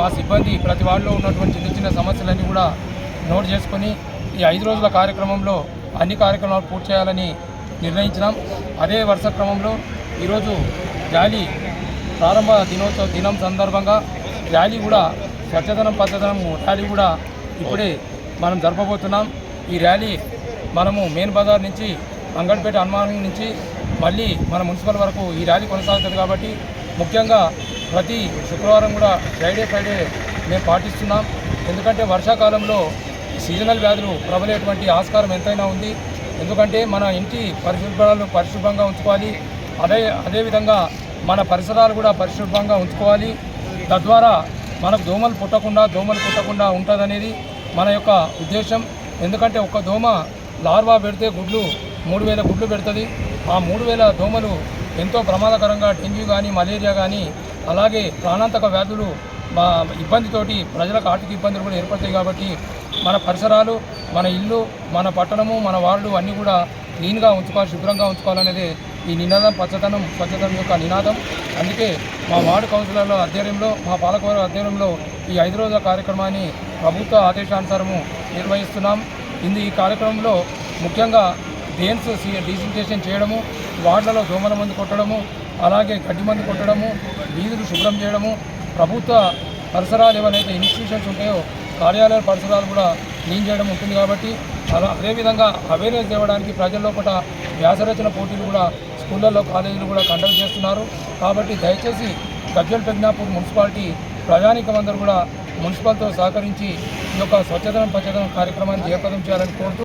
మా సిబ్బంది ప్రతి వార్డులో ఉన్నటువంటి చిన్న చిన్న సమస్యలన్నీ కూడా నోట్ చేసుకొని ఈ ఐదు రోజుల కార్యక్రమంలో అన్ని కార్యక్రమాలు పూర్తి చేయాలని నిర్ణయించినాం. అదే వరుస క్రమంలో ఈరోజు ర్యాలీ ప్రారంభ దినోత్సవ దినం సందర్భంగా ర్యాలీ కూడా స్వచ్ఛదనం పచ్చదనం ర్యాలీ కూడా ఇప్పుడే మనం జరపబోతున్నాం. ఈ ర్యాలీ మనము మెయిన్ బజార్ నుంచి అంగడిపేట హనుమాన్ నుంచి మళ్ళీ మన మున్సిపల్ వరకు ఈ ర్యాలీ కొనసాగుతుంది కాబట్టి ముఖ్యంగా ప్రతి శుక్రవారం కూడా ఫ్రైడే ఫ్రైడే మేము పాటిస్తున్నాం. ఎందుకంటే వర్షాకాలంలో సీజనల్ వ్యాధులు ప్రబలేటువంటి ఆస్కారం ఎంతైనా ఉంది. ఎందుకంటే మన ఇంటి పరిశుభ్రాలు పరిశుభ్రంగా ఉంచుకోవాలి. అదే అదేవిధంగా మన పరిసరాలు కూడా పరిశుభ్రంగా ఉంచుకోవాలి. తద్వారా మనకు దోమలు పుట్టకుండా దోమలు పుట్టకుండా ఉంటుందనేది మన యొక్క ఉద్దేశం. ఎందుకంటే ఒక దోమ లార్వా పెడితే గుడ్లు మూడు వేల గుడ్లు పెడుతుంది. ఆ మూడు వేల దోమలు ఎంతో ప్రమాదకరంగా డెంగ్యూ కానీ మలేరియా కానీ అలాగే ప్రాణాంతక వ్యాధులు మా ఇబ్బందితోటి ప్రజలకు ఆర్థిక ఇబ్బందులు కూడా ఏర్పడతాయి కాబట్టి మన పరిసరాలు మన ఇల్లు మన పట్టణము మన వార్డు అన్నీ కూడా క్లీన్గా ఉంచుకోవాలి శుభ్రంగా ఉంచుకోవాలనేది ఈ నినాదం పచ్చదనం స్వచ్ఛతనం యొక్క నినాదం. అందుకే మా వార్డు కౌన్సిలర్ల ఆధ్వర్యంలో మా పాలకవర్గ ఆధ్వర్యంలో ఈ ఐదు రోజుల కార్యక్రమాన్ని ప్రభుత్వ ఆదేశానుసారము నిర్వహిస్తున్నాం. ఇందు ఈ కార్యక్రమంలో ముఖ్యంగా డేన్స్ డీసిన్ఫెక్షన్ చేయడము వార్డులలో దోమల మందు కొట్టడము అలాగే గడ్డి మందు కొట్టడము వీధులు శుభ్రం చేయడము ప్రభుత్వ పరిసరాలు ఏవైతే ఇన్స్టిట్యూషన్స్ ఉంటాయో కార్యాలయ పరిసరాలు కూడా క్లీన్ చేయడం ఉంటుంది కాబట్టి అలా అదేవిధంగా అవేర్నెస్ ఇవ్వడానికి ప్రజల్లో లోపల వ్యాసరచన పోటీలు కూడా స్కూళ్ళల్లో కాలేజీలు కూడా కండక్ట్ చేస్తున్నారు. కాబట్టి దయచేసి గజ్జల్ పెజ్ఞాపూర్ మున్సిపాలిటీ ప్రజానికం కూడా మున్సిపల్తో సహకరించి ఈ యొక్క స్వచ్ఛతనం పచ్చదనం కార్యక్రమాన్ని జయప్రదం చేయాలని కోరుతూ